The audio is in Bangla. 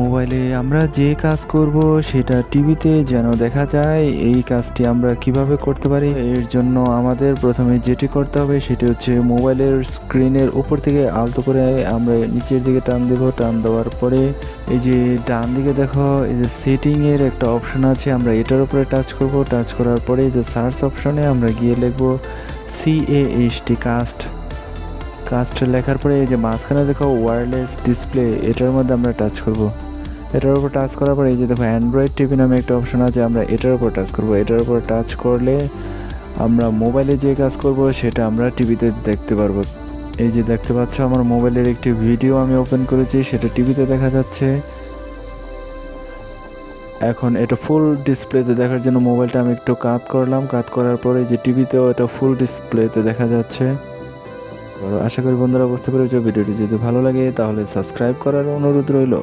মোবাইলে আমরা যে কাজ করব সেটা টিভিতে যেন দেখা যায়, এই কাজটি আমরা কীভাবে করতে পারি? এর জন্য আমাদের প্রথমে যেটি করতে হবে সেটি হচ্ছে মোবাইলের স্ক্রিনের উপর থেকে আলতো করে আমরা নিচের দিকে টান দেবো। টান দেওয়ার পরে এই যে ডান দিকে দেখো, এই যে সেটিংয়ের একটা অপশন আছে, আমরা এটার উপরে টাচ করব। টাচ করার পরে এই যে সার্চ অপশনে আমরা গিয়ে লিখব সিএএসটি কাস্ট কাস্ট লেখার পরে এই যে মাঝখানে দেখো ওয়্যারলেস ডিসপ্লে এটার মধ্যে আমরা টাচ করব। এটার উপর টাচ করার পরে এই যে দেখো অ্যান্ড্রয়েড টিভি নামে একটা অপশন আছে, আমরা এটার উপর টাচ করব। এটার উপর টাচ করলে আমরা মোবাইলে যে কাজ করব, সেটা আমরা টিভিতে দেখতে পারব। এই যে দেখতে পাচ্ছ আমার মোবাইলের একটি ভিডিও আমি ওপেন করেছি, সেটা টিভিতে দেখা যাচ্ছে। এখন এটা ফুল ডিসপ্লেতে দেখার জন্য মোবাইলটা আমি একটু কাত করলাম। কাত করার পরে যে টিভিতেও এটা ফুল ডিসপ্লেতে দেখা যাচ্ছে। আশা করি বন্ধুরা বুঝতে পেরেছ ভিডিওটি যদি ভালো লাগে তাহলে সাবস্ক্রাইব করার অনুরোধ রইল।